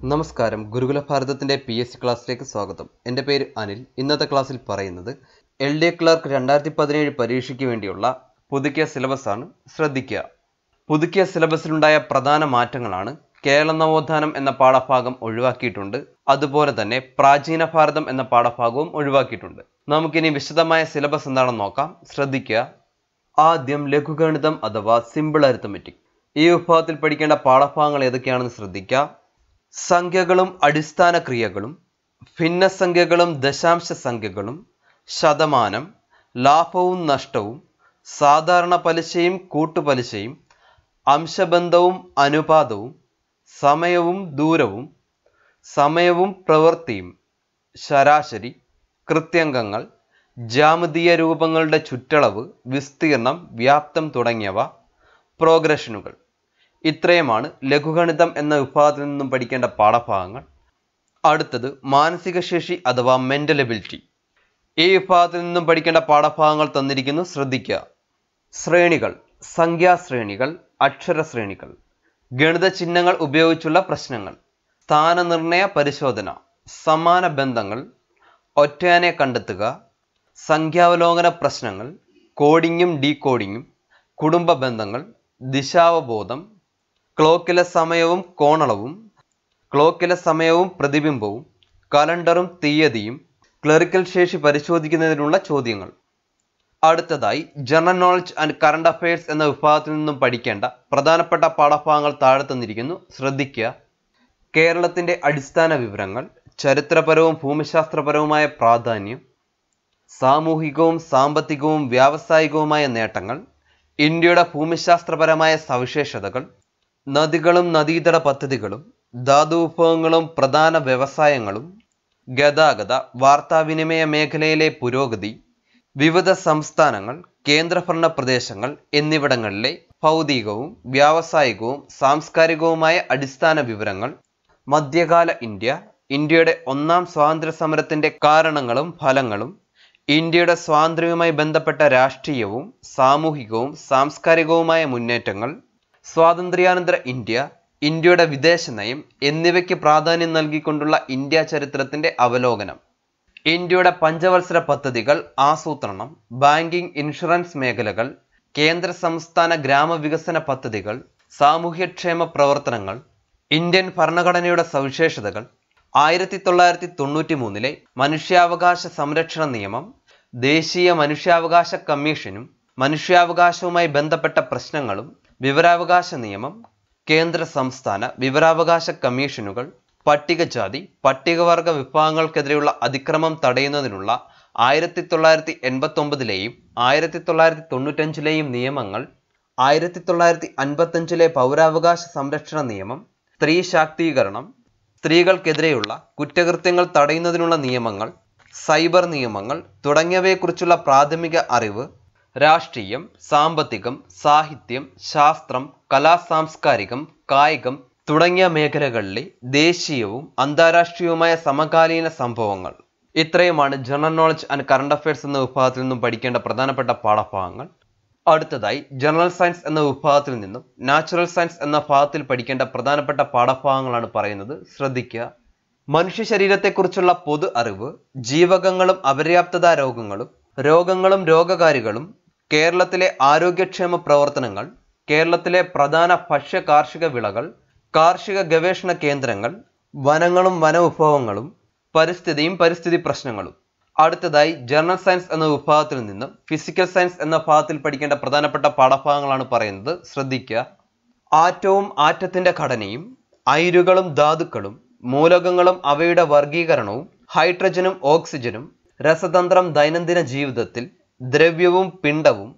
നമസ്കാരം. ഗുരുകുല ഭാരതത്തിന്റെ പി എസ് സി ക്ലാസ്സിലേക്ക് സ്വാഗതം. എന്റെ പേര് അനിൽ. ഇന്നത്തെ ക്ലാസ്സിൽ പറയുന്നത് എൽ ഡി എ ക്ലർക്ക് രണ്ടായിരത്തി പതിനേഴ് പരീക്ഷയ്ക്ക് വേണ്ടിയുള്ള പുതുക്കിയ സിലബസാണ് ശ്രദ്ധിക്കുക. പുതുക്കിയ സിലബസിലുണ്ടായ പ്രധാന മാറ്റങ്ങളാണ് കേരള നവോത്ഥാനം എന്ന പാഠഭാഗം ഒഴിവാക്കിയിട്ടുണ്ട്. അതുപോലെ തന്നെ പ്രാചീന ഭാരതം എന്ന പാഠഭാഗവും ഒഴിവാക്കിയിട്ടുണ്ട്. നമുക്കിനി വിശദമായ സിലബസ് എന്താണെന്ന് നോക്കാം. ശ്രദ്ധിക്കുക. ആദ്യം ലഘുഗണിതം അഥവാ സിമ്പിൾ അരിത്തമെറ്റിക് ഈ വിഭാഗത്തിൽ പഠിക്കേണ്ട പാഠഭാഗങ്ങൾ ഏതൊക്കെയാണെന്ന് ശ്രദ്ധിക്കുക. സംഖ്യകളും അടിസ്ഥാന ക്രിയകളും ഭിന്നസംഖ്യകളും ദശാംശ സംഖ്യകളും ശതമാനം ലാഭവും നഷ്ടവും സാധാരണ പലിശയും കൂട്ടുപലിശയും അംശബന്ധവും അനുപാതവും സമയവും ദൂരവും സമയവും പ്രവൃത്തിയും ശരാശരി കൃത്യംഗങ്ങൾ ജാമതീയ രൂപങ്ങളുടെ ചുറ്റളവ് വിസ്തീർണം വ്യാപ്തം തുടങ്ങിയവ പ്രോഗ്രഷനുകൾ. ഇത്രയുമാണ് ലഘുഗണിതം എന്ന വിഭാഗത്തിൽ നിന്നും പഠിക്കേണ്ട പാഠഭാഗങ്ങൾ. അടുത്തത് മാനസിക ശേഷി അഥവാ മെന്റൽ എബിലിറ്റി ഈ വിഭാഗത്തിൽ നിന്നും പഠിക്കേണ്ട പാഠഭാഗങ്ങൾ തന്നിരിക്കുന്നു ശ്രദ്ധിക്കുക. ശ്രേണികൾ സംഖ്യാശ്രേണികൾ അക്ഷരശ്രേണികൾ. ഗണിത ചിഹ്നങ്ങൾ ഉപയോഗിച്ചുള്ള പ്രശ്നങ്ങൾ. സ്ഥാനനിർണയ പരിശോധന. സമാന ബന്ധങ്ങൾ. ഒറ്റയാനെ കണ്ടെത്തുക. സംഖ്യാവലോകന പ്രശ്നങ്ങൾ. കോഡിങ്ങും ഡീകോഡിങ്ങും. കുടുംബ ബന്ധങ്ങൾ. ദിശാവബോധം. ക്ലോക്കിലെ സമയവും കോണളവും ക്ലോക്കിലെ സമയവും പ്രതിബിംബവും കലണ്ടറും തീയതിയും ക്ലറിക്കൽ ശേഷി പരിശോധിക്കുന്നതിനുള്ള ചോദ്യങ്ങൾ. അടുത്തതായി general knowledge and current affairs എന്ന വിഭാഗത്തിൽ നിന്നും പഠിക്കേണ്ട പ്രധാനപ്പെട്ട പാഠഭാഗങ്ങൾ താഴെ തന്നിരിക്കുന്നു. ശ്രദ്ധിക്കുക. കേരളത്തിന്റെ അടിസ്ഥാന വിവരങ്ങൾ ചരിത്രപരവും ഭൂമിശാസ്ത്രപരവുമായ പ്രാധാന്യം സാമൂഹികവും സാമ്പത്തികവും വ്യാവസായികവുമായ നേട്ടങ്ങൾ ഇന്ത്യയുടെ ഭൂമിശാസ്ത്രപരമായ സവിശേഷതകൾ നദികളും നദീതട പദ്ധതികളും ധാതുവിഭവങ്ങളും പ്രധാന വ്യവസായങ്ങളും ഗതാഗത വാർത്താവിനിമയ മേഖലയിലെ പുരോഗതി വിവിധ സംസ്ഥാനങ്ങൾ കേന്ദ്രഭരണ പ്രദേശങ്ങൾ എന്നിവിടങ്ങളിലെ ഭൗതികവും വ്യാവസായികവും സാംസ്കാരികവുമായ അടിസ്ഥാന വിവരങ്ങൾ മധ്യകാല ഇന്ത്യ ഇന്ത്യയുടെ ഒന്നാം സ്വാതന്ത്ര്യ സമരത്തിന്റെ കാരണങ്ങളും ഫലങ്ങളും ഇന്ത്യയുടെ സ്വാതന്ത്ര്യവുമായി ബന്ധപ്പെട്ട രാഷ്ട്രീയവും സാമൂഹികവും സാംസ്കാരികവുമായ മുന്നേറ്റങ്ങൾ സ്വാതന്ത്ര്യാനന്തര ഇന്ത്യ ഇന്ത്യയുടെ വിദേശ നയം എന്നിവയ്ക്ക് പ്രാധാന്യം നൽകിക്കൊണ്ടുള്ള ഇന്ത്യ ചരിത്രത്തിന്റെ അവലോകനം. ഇന്ത്യയുടെ പഞ്ചവത്സര പദ്ധതികൾ ആസൂത്രണം ബാങ്കിംഗ് ഇൻഷുറൻസ് മേഖലകൾ കേന്ദ്ര സംസ്ഥാന ഗ്രാമവികസന പദ്ധതികൾ സാമൂഹ്യക്ഷേമ പ്രവർത്തനങ്ങൾ ഇന്ത്യൻ ഭരണഘടനയുടെ സവിശേഷതകൾ ആയിരത്തി തൊള്ളായിരത്തി തൊണ്ണൂറ്റി മൂന്നിലെ മനുഷ്യാവകാശ സംരക്ഷണ നിയമം ദേശീയ മനുഷ്യാവകാശ കമ്മീഷനും മനുഷ്യാവകാശവുമായി ബന്ധപ്പെട്ട പ്രശ്നങ്ങളും വിവരാവകാശ നിയമം കേന്ദ്ര സംസ്ഥാന വിവരാവകാശ കമ്മീഷനുകൾ പട്ടികജാതി പട്ടികവർഗ വിഭാഗങ്ങൾക്കെതിരെയുള്ള അതിക്രമം തടയുന്നതിനുള്ള ആയിരത്തി തൊള്ളായിരത്തി എൺപത്തി ഒമ്പതിലെയും ആയിരത്തി തൊള്ളായിരത്തി തൊണ്ണൂറ്റഞ്ചിലെയും നിയമങ്ങൾ ആയിരത്തി തൊള്ളായിരത്തി അൻപത്തഞ്ചിലെ പൗരാവകാശ സംരക്ഷണ നിയമം സ്ത്രീ ശാക്തീകരണം സ്ത്രീകൾക്കെതിരെയുള്ള കുറ്റകൃത്യങ്ങൾ തടയുന്നതിനുള്ള നിയമങ്ങൾ സൈബർ നിയമങ്ങൾ തുടങ്ങിയവയെക്കുറിച്ചുള്ള പ്രാഥമിക അറിവ് രാഷ്ട്രീയം സാമ്പത്തികം സാഹിത്യം ശാസ്ത്രം കലാസാംസ്കാരികം കായികം തുടങ്ങിയ മേഖലകളിലെ ദേശീയവും അന്താരാഷ്ട്രീയവുമായ സമകാലീന സംഭവങ്ങൾ. ഇത്രയുമാണ് general knowledge and current affairs എന്ന വിഭാഗത്തിൽ നിന്നും പഠിക്കേണ്ട പ്രധാനപ്പെട്ട പാഠഭാഗങ്ങൾ. അടുത്തതായി ജനറൽ സയൻസ് എന്ന വിഭാഗത്തിൽ നിന്നും നാച്ചുറൽ സയൻസ് എന്ന ഭാഗത്തിൽ പഠിക്കേണ്ട പ്രധാനപ്പെട്ട പാഠഭാഗങ്ങളാണ് പറയുന്നത്. ശ്രദ്ധിക്കുക. മനുഷ്യ ശരീരത്തെക്കുറിച്ചുള്ള പൊതു അറിവ് ജീവകങ്ങളും അപര്യാപ്തത രോഗങ്ങളും രോഗങ്ങളും രോഗകാരികളും കേരളത്തിലെ ആരോഗ്യക്ഷേമ പ്രവർത്തനങ്ങൾ കേരളത്തിലെ പ്രധാന ഭക്ഷ്യ കാർഷിക വിളകൾ കാർഷിക ഗവേഷണ കേന്ദ്രങ്ങൾ വനങ്ങളും വനവിഭവങ്ങളും പരിസ്ഥിതിയും പരിസ്ഥിതി പ്രശ്നങ്ങളും. അടുത്തതായി ജനറൽ സയൻസ് എന്ന വിഭാഗത്തിൽ നിന്നും ഫിസിക്കൽ സയൻസ് എന്ന ഭാഗത്തിൽ പഠിക്കേണ്ട പ്രധാനപ്പെട്ട പാഠഭാഗങ്ങളാണ് പറയുന്നത്. ശ്രദ്ധിക്കുക. ആറ്റവും ആറ്റത്തിന്റെ ഘടനയും അയിരുകളും ധാതുക്കളും മൂലകങ്ങളും അവയുടെ വർഗീകരണവും ഹൈഡ്രജനും ഓക്സിജനും രസതന്ത്രം ദൈനംദിന ജീവിതത്തിൽ ദ്രവ്യവും പിണ്ഡവും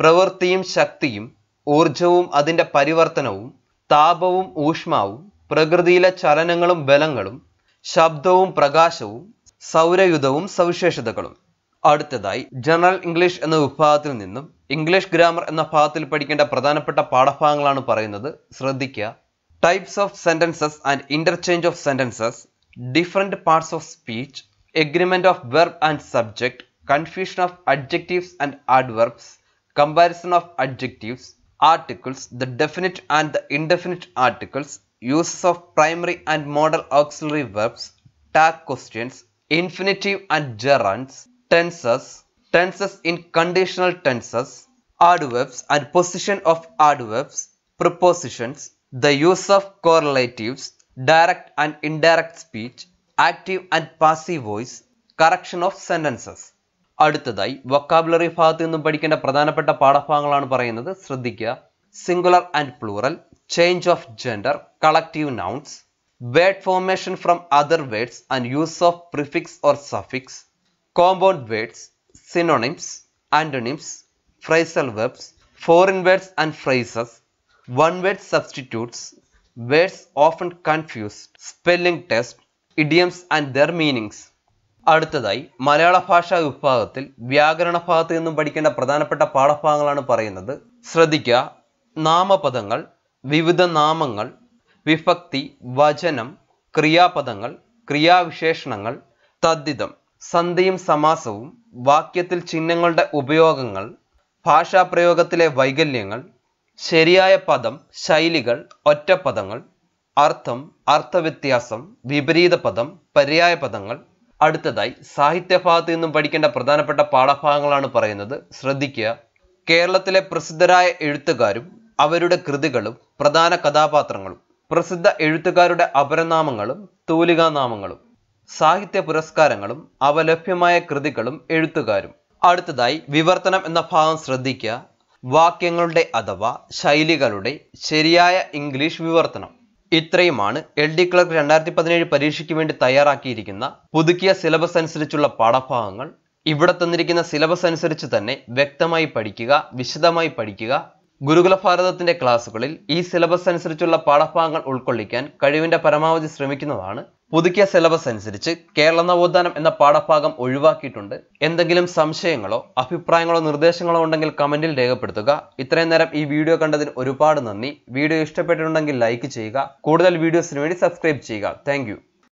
പ്രവൃത്തിയും ശക്തിയും ഊർജവും അതിന്റെ പരിവർത്തനവും താപവും ഊഷ്മാവും പ്രകൃതിയിലെ ചലനങ്ങളും ബലങ്ങളും ശബ്ദവും പ്രകാശവും സൗരയുധവും സവിശേഷതകളും. അടുത്തതായി ജനറൽ ഇംഗ്ലീഷ് എന്ന വിഭാഗത്തിൽ നിന്നും ഇംഗ്ലീഷ് ഗ്രാമർ എന്ന ഭാഗത്തിൽ പഠിക്കേണ്ട പ്രധാനപ്പെട്ട പാഠഭാഗങ്ങളാണ് പറയുന്നത്. ശ്രദ്ധിക്കുക. Types of sentences and interchange of sentences different parts of speech agreement of verb and subject confusion of adjectives and adverbs, comparison of adjectives, articles, the definite and the indefinite articles, uses of primary and modal auxiliary verbs, tag questions, infinitive and gerunds, tenses, tenses in conditional tenses, adverbs and position of adverbs, prepositions, the use of correlatives, direct and indirect speech, active and passive voice, correction of sentences. അടുത്തതായി vocabulary ഭാഗത്ത് നിന്നും പഠിക്കേണ്ട പ്രധാനപ്പെട്ട പാഠഭാഗങ്ങളാണ് പറയുന്നത്. ശ്രദ്ധിക്കുക. Singular and plural change of gender collective nouns word formation from other words and use of prefix or suffix compound words synonyms antonyms phrasal verbs foreign words and phrases one word substitutes words often confused spelling test idioms and their meanings അടുത്തതായി മലയാള ഭാഷാ വിഭാഗത്തിൽ വ്യാകരണ ഭാഗത്ത് നിന്നും പഠിക്കേണ്ട പ്രധാനപ്പെട്ട പാഠഭാഗങ്ങളാണ് പറയുന്നത്. ശ്രദ്ധിക്കുക. നാമപദങ്ങൾ വിവിധ നാമങ്ങൾ വിഭക്തി വചനം ക്രിയാപദങ്ങൾ ക്രിയാവിശേഷണങ്ങൾ തദ്ധിതം സന്ധിയും സമാസവും വാക്യത്തിൽ ചിഹ്നങ്ങളുടെ ഉപയോഗങ്ങൾ ഭാഷാപ്രയോഗത്തിലെ വൈകല്യങ്ങൾ ശരിയായ പദം ശൈലികൾ ഒറ്റപ്പദങ്ങൾ അർത്ഥം അർത്ഥവ്യത്യാസം വിപരീത പദം പര്യായ പദങ്ങൾ അടുത്തതായി സാഹിത്യഭാഗത്ത് നിന്നും പഠിക്കേണ്ട പ്രധാനപ്പെട്ട പാഠഭാഗങ്ങളാണ് പറയുന്നത്. ശ്രദ്ധിക്കുക. കേരളത്തിലെ പ്രസിദ്ധരായ എഴുത്തുകാരും അവരുടെ കൃതികളും പ്രധാന കഥാപാത്രങ്ങളും പ്രസിദ്ധ എഴുത്തുകാരുടെ അപരനാമങ്ങളും തൂലികാനാമങ്ങളും സാഹിത്യ പുരസ്കാരങ്ങളും അവ ലഭ്യമായ കൃതികളും എഴുത്തുകാരും. അടുത്തതായി വിവർത്തനം എന്ന ഭാഗം ശ്രദ്ധിക്കുക. വാക്യങ്ങളുടെ അഥവാ ശൈലികളുടെ ശരിയായ ഇംഗ്ലീഷ് വിവർത്തനം. ഇത്രയുമാണ് എൽ ഡി ക്ലർക്ക് രണ്ടായിരത്തി പതിനേഴ് പരീക്ഷയ്ക്ക് വേണ്ടി തയ്യാറാക്കിയിരിക്കുന്ന പുതുക്കിയ സിലബസ് അനുസരിച്ചുള്ള പാഠഭാഗങ്ങൾ. ഇവിടെ തന്നിരിക്കുന്ന സിലബസ് അനുസരിച്ച് തന്നെ വ്യക്തമായി പഠിക്കുക വിശദമായി പഠിക്കുക. ഗുരുകുല ഭാരതത്തിന്റെ ക്ലാസ്സുകളിൽ ഈ സിലബസ് അനുസരിച്ചുള്ള പാഠഭാഗങ്ങൾ ഉൾക്കൊള്ളിക്കാൻ കഴിവിന്റെ പരമാവധി ശ്രമിക്കുന്നതാണ് പുതുക്കിയ സിലബസ് അനുസരിച്ച് കേരള നവോത്ഥാനം എന്ന പാഠഭാഗം ഒഴിവാക്കിയിട്ടുണ്ട്. എന്തെങ്കിലും സംശയങ്ങളോ അഭിപ്രായങ്ങളോ നിർദ്ദേശങ്ങളോ ഉണ്ടെങ്കിൽ കമന്റിൽ രേഖപ്പെടുത്തുക. ഇത്രയും നേരം ഈ വീഡിയോ കണ്ടതിന് ഒരുപാട് നന്ദി. വീഡിയോ ഇഷ്ടപ്പെട്ടിട്ടുണ്ടെങ്കിൽ ലൈക്ക് ചെയ്യുക. കൂടുതൽ വീഡിയോസിന് വേണ്ടി സബ്സ്ക്രൈബ് ചെയ്യുക. താങ്ക്